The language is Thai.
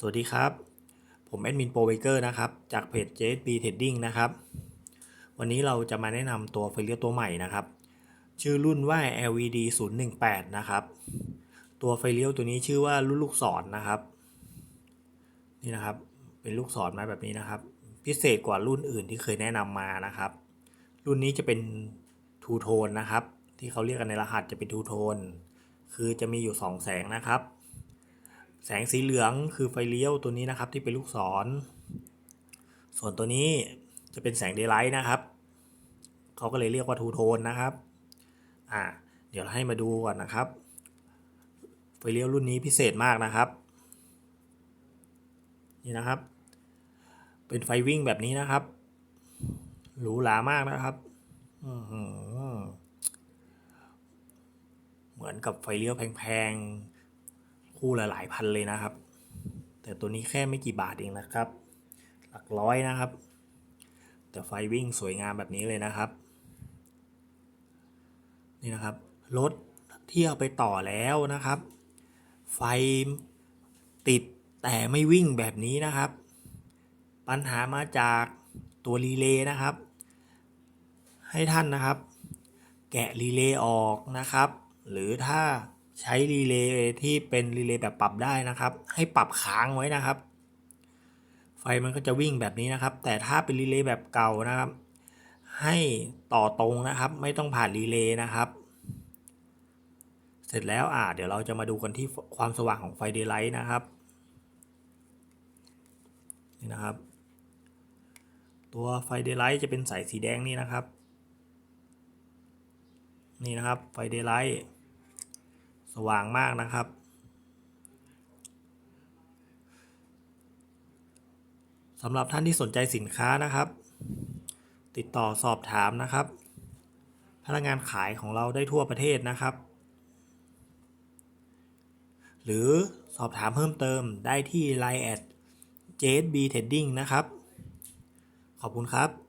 สวัสดีครับ ผมแอดมินโปรเวเกอร์นะครับ จากเพจ JSB Trading นะครับ วันนี้เราจะมาแนะนำตัวไฟเลี้ยวตัวใหม่นะครับ ชื่อรุ่นว่า LED 018นะครับ ตัวไฟเลี้ยวตัวนี้ชื่อว่ารุ่นลูกศรนนะครับ นี่นะครับ เป็นลูกศรมาแบบนี้นะครับ พิเศษกว่ารุ่นอื่นที่เคยแนะนำมานะครับ รุ่นนี้จะเป็นทูโทนนะครับ ที่เขาเรียกกันในรหัสจะเป็นทูโทน คือจะมีอยู่ 2 แสงนะครับ แสงสีเหลืองคือไฟเลี้ยวตัวนี้นะครับที่เป็นลูกศร ส่วนตัวนี้จะเป็นแสงเดย์ไลท์นะครับ เขาก็เลยเรียกว่าทูโทนนะครับ อ่า เดี๋ยวให้มาดูก่อนนะครับ ไฟเลี้ยวรุ่นนี้พิเศษมากนะครับ นี่นะครับ เป็นไฟวิ่งแบบนี้นะครับ หรูหรามากนะครับเหมือนกับไฟเลี้ยวแพงๆ คู่ละหลายพันเลยนะครับ แต่ตัวนี้แค่ไม่กี่บาทเองนะครับ หลักร้อยนะครับ แต่ไฟวิ่งสวยงามแบบนี้เลยนะครับ นี่นะครับ รถที่เอาไปต่อแล้วนะครับ ไฟติดแต่ไม่วิ่งแบบนี้นะครับ ปัญหามาจากตัวรีเลย์นะครับ ให้ท่านนะครับ แกะรีเลย์ออกนะครับ หรือถ้า ใช้รีเลย์ที่เป็นรีเลย์แบบปรับได้นะครับ ให้ปรับค้างไว้นะครับ ไฟมันก็จะวิ่งแบบนี้นะครับ แต่ถ้าเป็นรีเลย์แบบเก่านะครับ ให้ต่อตรงนะครับ ไม่ต้องผ่านรีเลย์นะครับ เสร็จแล้วอ่าเดี๋ยวเราจะมาดูกันที่ความสว่างของไฟเดย์ไลท์นะครับนี่นะครับ ตัวไฟเดย์ไลท์จะเป็นสายสีแดงนี่นะครับ นี่นะครับไฟเดย์ไลท์ สว่างมากนะครับ สำหรับท่านที่สนใจสินค้านะครับ ติดต่อสอบถามนะครับ พนักงานขายของเราได้ทั่วประเทศนะครับ หรือสอบถามเพิ่มเติมได้ที่ Line แอด JSB Trading นะครับ ขอบคุณครับ